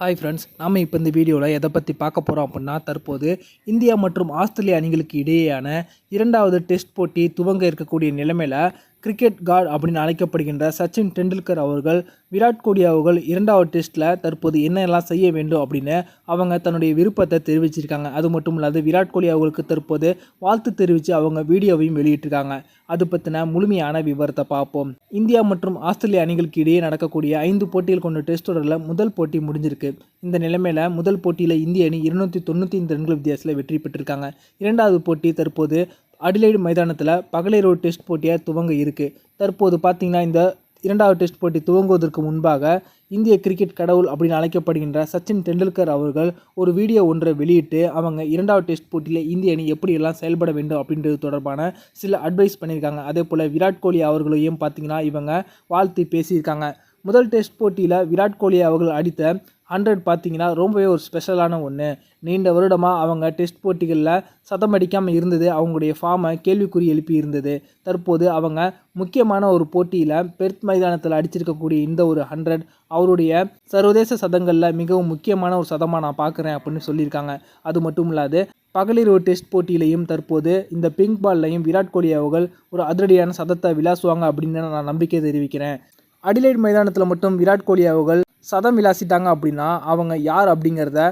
Hi friends நாம் இப்போ இந்த வீடியோவில் எதை பற்றி பார்க்க போகிறோம் அப்படின்னா தற்போது இந்தியா மற்றும் ஆஸ்திரேலியா அணிகளுக்கு இடையேயான இரண்டாவது டெஸ்ட் போட்டி துவங்க இருக்கக்கூடிய நிலைமையில் கிரிக்கெட் காட் அப்படின்னு அழைக்கப்படுகின்ற சச்சின் டெண்டுல்கர் அவர்கள் விராட் கோலி அவர்கள் இரண்டாவது டெஸ்ட்டில் தற்போது என்னெல்லாம் செய்ய வேண்டும் அப்படின்னு அவங்க தன்னுடைய விருப்பத்தை தெரிவிச்சிருக்காங்க. அது மட்டும் இல்லாது விராட் கோலி அவர்களுக்கு தற்போது வாழ்த்து தெரிவித்து அவங்க வீடியோவையும் வெளியிட்டிருக்காங்க. அது பற்றின முழுமையான விவரத்தை பார்ப்போம். இந்தியா மற்றும் ஆஸ்திரேலிய அணிகளுக்கு இடையே நடக்கக்கூடிய ஐந்து போட்டிகள் கொண்ட டெஸ்ட் தொடரில் முதல் போட்டி முடிஞ்சிருக்கு. இந்த நிலைமையில் முதல் போட்டியில் இந்திய அணி இருநூற்றி தொண்ணூற்றி ஐந்து ரன்கள் வித்தியாசத்தில் வெற்றி பெற்றிருக்காங்க. இரண்டாவது போட்டி தற்போது அடிலைடு மைதானத்தில் பகலிரவு டெஸ்ட் போட்டியாக துவங்க இருக்குது தற்போது பார்த்திங்கன்னா இந்த இரண்டாவது டெஸ்ட் போட்டி துவங்குவதற்கு முன்பாக இந்திய கிரிக்கெட் கடவுள் அப்படின்னு அழைக்கப்படுகின்ற சச்சின் டெண்டுல்கர் அவர்கள் ஒரு வீடியோ ஒன்றை வெளியிட்டு அவங்க இரண்டாவது டெஸ்ட் போட்டியில் இந்திய அணி எப்படியெல்லாம் செயல்பட வேண்டும் அப்படின்றது தொடர்பான சில அட்வைஸ் பண்ணியிருக்காங்க. அதே போல் விராட் கோலி அவர்களையும் பார்த்திங்கன்னா இவங்க வாழ்த்து பேசியிருக்காங்க. முதல் டெஸ்ட் போட்டியில் விராட் கோலி அவர்கள் அடித்த ஹண்ட்ரட் பார்த்தீங்கன்னா ரொம்பவே ஒரு ஸ்பெஷலான ஒன்று நீண்ட வருடமாக அவங்க டெஸ்ட் போட்டிகளில் சதம் அடிக்காமல் இருந்தது. அவங்களுடைய ஃபார்மை கேள்விக்குறி எழுப்பி இருந்தது. தற்போது அவங்க முக்கியமான ஒரு போட்டியில் பெர்த் மைதானத்தில் அடிச்சிருக்கக்கூடிய இந்த ஒரு ஹண்ட்ரட் அவருடைய சர்வதேச சதங்களில் மிகவும் முக்கியமான ஒரு சதமாக நான் பார்க்குறேன் அப்படின்னு சொல்லியிருக்காங்க. அது மட்டும் இல்லாது பகலிரவு டெஸ்ட் போட்டியிலையும் தற்போது இந்த பிங்க் பால்லையும் விராட் கோலி அவர்கள் ஒரு அதிரடியான சதத்தை விளாசுவாங்க அப்படின்னு நான் நம்பிக்கை தெரிவிக்கிறேன். அடிலைட் மைதானத்தில் மட்டும் விராட் கோலி அவர்கள் சதம் விளாசிட்டாங்க அப்படின்னா அவங்க யார் அப்படிங்கிறத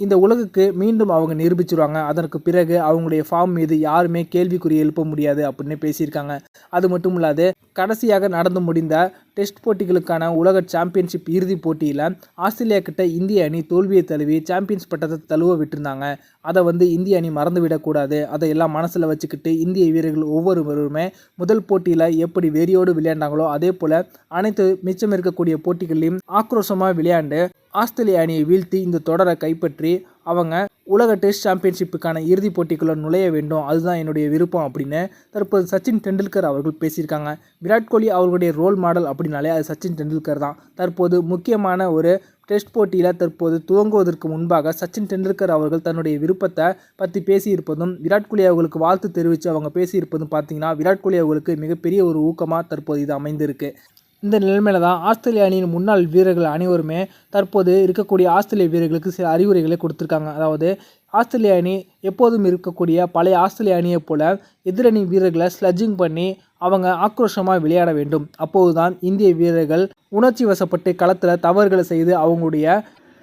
இந்த உலகுக்கு மீண்டும் அவங்க நிரூபிச்சிருவாங்க. அதற்கு பிறகு அவங்களுடைய ஃபார்ம் மீது யாருமே கேள்விக்குறி எழுப்ப முடியாது அப்படின்னு பேசியிருக்காங்க. அது மட்டும் இல்லாது கடைசியாக நடந்து முடிந்த டெஸ்ட் போட்டிகளுக்கான உலக சாம்பியன்ஷிப் இறுதிப் போட்டியில் ஆஸ்திரேலியா கிட்ட இந்திய அணி தோல்வியை தழுவி சாம்பியன்ஸ் பட்டத்தை தழுவ விட்டுருந்தாங்க. அதை வந்து இந்திய அணி மறந்து விடக்கூடாது அதை எல்லாம் மனசில் வச்சுக்கிட்டு இந்திய வீரர்கள் ஒவ்வொருவருமே முதல் போட்டியில் எப்படி வெறியோடு விளையாண்டாங்களோ அதே போல் அனைத்து மிச்சம் இருக்கக்கூடிய போட்டிகளையும் ஆக்ரோஷமாக விளையாண்டு ஆஸ்திரேலிய அணியை வீழ்த்தி இந்த தொடரை கைப்பற்றி அவங்க உலக டெஸ்ட் சாம்பியன்ஷிப்புக்கான இறுதிப் போட்டிக்குள்ளே நுழைய வேண்டும். அதுதான் என்னுடைய விருப்பம் அப்படின்னு தற்போது சச்சின் டெண்டுல்கர் அவர்கள் பேசியிருக்காங்க. விராட் கோலி அவர்களுடைய ரோல் மாடல் அப்படின்னாலே அது சச்சின் டெண்டுல்கர் தான். தற்போது முக்கியமான ஒரு டெஸ்ட் போட்டியில் தற்போது துவங்குவதற்கு முன்பாக சச்சின் டெண்டுல்கர் அவர்கள் தன்னுடைய விருப்பத்தை பற்றி பேசியிருப்பதும் விராட் கோலி அவர்களுக்கு வாழ்த்து தெரிவித்து அவங்க பேசியிருப்பதும் பார்த்தீங்கன்னா விராட் கோலி அவர்களுக்கு மிகப்பெரிய ஒரு ஊக்கமாக தற்போது இது அமைந்திருக்கு. இந்த நிலைமையில தான் ஆஸ்திரேலிய அணியின் முன்னாள் வீரர்கள் அனைவருமே தற்போது இருக்கக்கூடிய ஆஸ்திரேலிய வீரர்களுக்கு சில அறிவுரைகளை கொடுத்துருக்காங்க. அதாவது ஆஸ்திரேலிய அணி எப்போதும் இருக்கக்கூடிய பழைய ஆஸ்திரேலிய அணியைப் போல எதிரணி வீரர்களை ஸ்லட்ஜிங் பண்ணி அவங்க ஆக்ரோஷமாக விளையாட வேண்டும். அப்போதுதான் இந்திய வீரர்கள் உணர்ச்சி வசப்பட்டு களத்தில் தவறுகளை செய்து அவங்களுடைய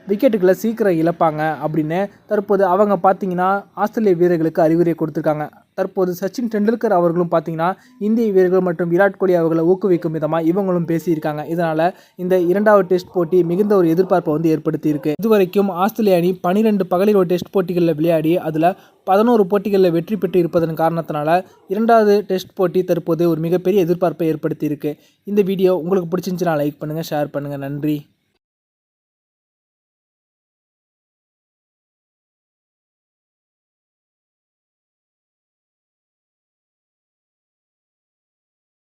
விக்கெட்டுகளை சீக்கிரம் இழப்பாங்க அப்படின்னு தற்போது அவங்க பார்த்தீங்கன்னா ஆஸ்திரேலிய வீரர்களுக்கு அறிவுரை கொடுத்துருக்காங்க. தற்போது சச்சின் டெண்டுல்கர் அவர்களும் பார்த்தீங்கன்னா இந்திய வீரர்கள் மற்றும் விராட் கோலி அவர்களை ஊக்குவிக்கும் விதமாக இவங்களும் பேசியிருக்காங்க. இதனால் இந்த இரண்டாவது டெஸ்ட் போட்டி மிகுந்த ஒரு எதிர்பார்ப்பை வந்து ஏற்படுத்தியிருக்கு. இதுவரைக்கும் ஆஸ்திரேலிய அணி பனிரெண்டு ஒரு டெஸ்ட் போட்டிகளில் விளையாடி அதில் பதினோரு போட்டிகளில் வெற்றி பெற்று இருப்பதன் காரணத்தினால இரண்டாவது டெஸ்ட் போட்டி தற்போது ஒரு மிகப்பெரிய எதிர்பார்ப்பை ஏற்படுத்தியிருக்கு. இந்த வீடியோ உங்களுக்கு பிடிச்சிருந்துச்சுன்னா லைக் பண்ணுங்கள் ஷேர் பண்ணுங்கள் நன்றி.